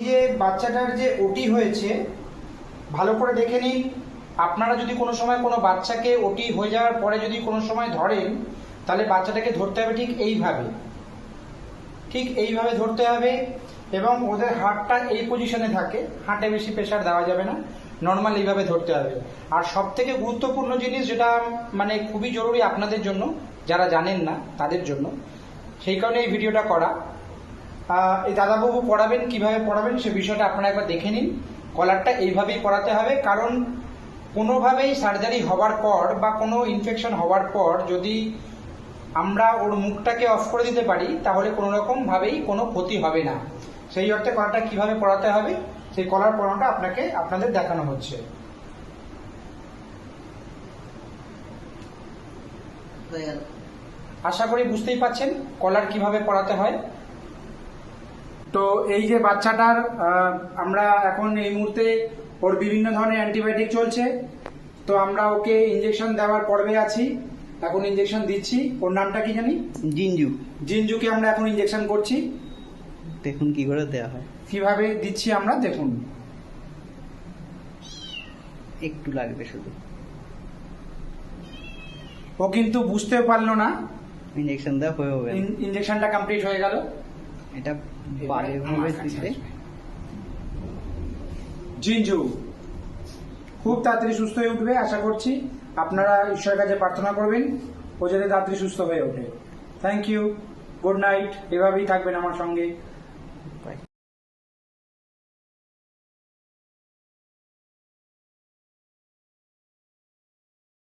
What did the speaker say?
যে বাচ্চাটার যে ওটি হয়েছে, ভালো করে দেখে নিন। আপনারা যদি কোনো সময় কোনো বাচ্চাকে ওটি হয়ে যাওয়ার পরে যদি কোনো সময় ধরেন, তাহলে বাচ্চাটাকে ধরতে হবে ঠিক এইভাবে। ঠিক এইভাবে ধরতে হবে এবং ওদের হাতটা এই পজিশনে থাকে। হাটে বেশি প্রেশার দেওয়া যাবে না। নর্মাল এইভাবে ধরতে হবে। আর সব থেকে গুরুত্বপূর্ণ জিনিস যেটা মানে খুবই জরুরি আপনাদের জন্য, যারা জানেন না তাদের জন্য, সেই কারণে এই ভিডিওটা করা। এই দাদাবাবু পড়াবেন কীভাবে পড়াবেন সে বিষয়টা আপনারা একবার দেখে নিন। কলারটা এইভাবেই পড়াতে হবে কারণ কোনোভাবেই সার্জারি হওয়ার পর বা কোনো ইনফেকশন হওয়ার পর যদি আমরা ওর মুখটাকে অফ করে দিতে পারি তাহলে কোনো রকম ভাবেই কোনো ক্ষতি হবে না। সেই অর্থে কলারটা কীভাবে পড়াতে হবে সেই কলার পড়ানোটা আপনাকে আপনাদের দেখানো হচ্ছে। আশা করি বুঝতেই পাচ্ছেন কলার কীভাবে পড়াতে হয়। তো এই যে বাচ্চাটার আমরা এখন এই মুহূর্তে ওর বিভিন্ন ধরনের অ্যান্টিবায়োটিক চলছে। তো আমরা ওকে ইঞ্জেকশন দেওয়ার পর্বে আছি। এখন ইঞ্জেকশন দিচ্ছি। ওর নামটা কি জানি? জিঞ্জু। জিনজুকে আমরা এখন ইঞ্জেকশন করছি। দেখুন কি করে দেওয়া হয়। কীভাবে দিচ্ছি আমরা দেখুন। একটু লাগবে শুধু। ও কিন্তু বুঝতেও পারল না। ইঞ্জেকশন দেওয়া হয়ে। ইঞ্জেকশনটা কমপ্লিট হয়ে গেল। এটা বারে ভাবে দিতে জিঞ্জু খুব তাড়াতাড়ি সুস্থ হয়ে উঠবে আশা করছি। আপনারা ঈশ্বরের কাছে প্রার্থনা করবেন ও যাতে তাড়াতাড়ি সুস্থ হয়ে ওঠে। থ্যাংক ইউ গুড নাইট এভাবেই থাকবেন আমার সঙ্গে.